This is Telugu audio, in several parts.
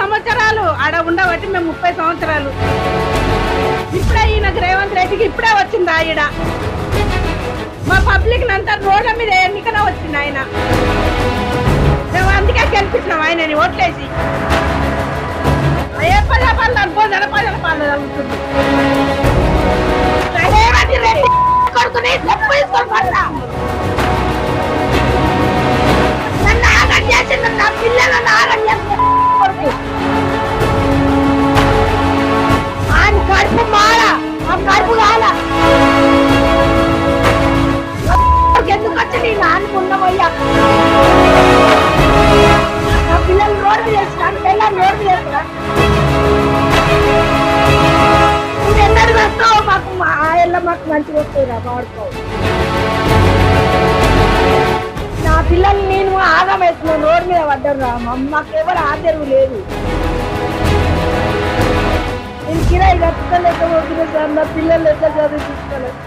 సంవత్సరాలు ఆడ ఉండబట్టి మేము ముప్పై సంవత్సరాలు. ఇప్పుడే ఈయనకు రేవంత్ రెడ్డికి ఇప్పుడే వచ్చింది ఈడ మా పబ్లిక్ అంతా రోడ్ల మీద ఎన్నికనే వచ్చింది ఆయన. మేము అందుకే గెలిపించినాం ఆయనని ఓట్లేసి. ఏ పది పనులు అనుకో జనపదల పనులు జరుగుతుంది రేవంత్ రెడ్డి కొడుకుని తీసుకొని పడతా. ఎందుకు నీ నాన్న ఉన్నామయ్యా నా పిల్లలు రోడ్డు చేస్తున్నాను పిల్లలు రోడ్డు చేస్తున్నా నువ్వు ఎన్నడు వస్తావు మాకు మా ఆయల్ల మాకు మంచిగా వస్తుందా వాడుకో. నా పిల్లల్ని నేను ఆదా వేస్తున్నాను రోడ్డు మీద పడ్డారు రా మాకు ఎవరు ఆదరవు లేదు. నేను కిరాయి కట్టుకోలేకపోతున్నా సార్ నా పిల్లలు ఎట్లా చదివించుకోలేదు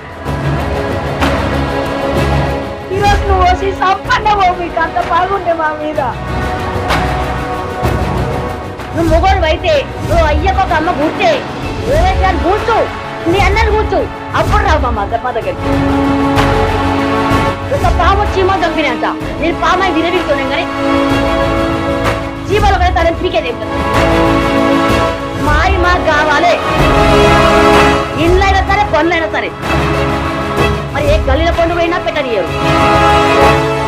ఈరోజు నువ్వు వచ్చి సంపన్నమో మీకు అంత బాగుండే మా మీద. నువ్వు మొగోడు అయితే నువ్వు అయ్యకు ఒక అమ్మ కూర్చే ఏదైతే కూర్చో నీ అన్నది కూర్చో. అప్పుడు రావు మా మధ్య మా దగ్గరికి. ఒక పాము చీమ చంపినంత నేను పామాయి విరవిస్తున్నాను కానీ చీమలు కూడా తనని పీకేది మాయి మాకు కావాలి. ఇండ్లైనా సరే పనులైనా సరే. గల్లీల పండుగ పోయినా పెట్టనియరు.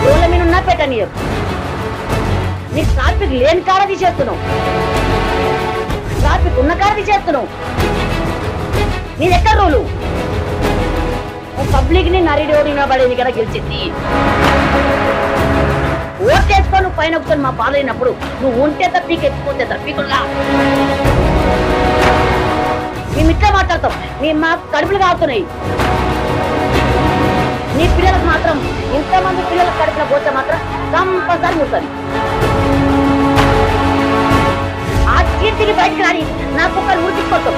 రోడ్ల మీద ఉన్నా పెట్టనియరు. నీకు ట్రాఫిక్ లేని కాడ తీసేస్తున్నావు. ట్రాఫిక్ ఉన్న కాడ తీసేస్తున్నావు. నీది ఎక్కడ రోలు. పబ్లిక్ని నరిడి పడేది కదా గెలిచింది ఓటేసుకొని నువ్వు పైన ఒకసారి మా బాధ అయినప్పుడు నువ్వు ఉంటే తప్పికి ఎత్తుకుంటే తప్పికుల్లా మేము ఇట్లా మాట్లాడతాం. మేము మా కడుపులు కాగుతున్నాయి మాత్రం ఇంతమంది పిల్లలకు కడుపున పోతే మాత్రం కంపల్సరీ ముస్తుంది ఆ కీర్తికి బయటకు రాని నా కుక్కలు ఊరికొస్తాం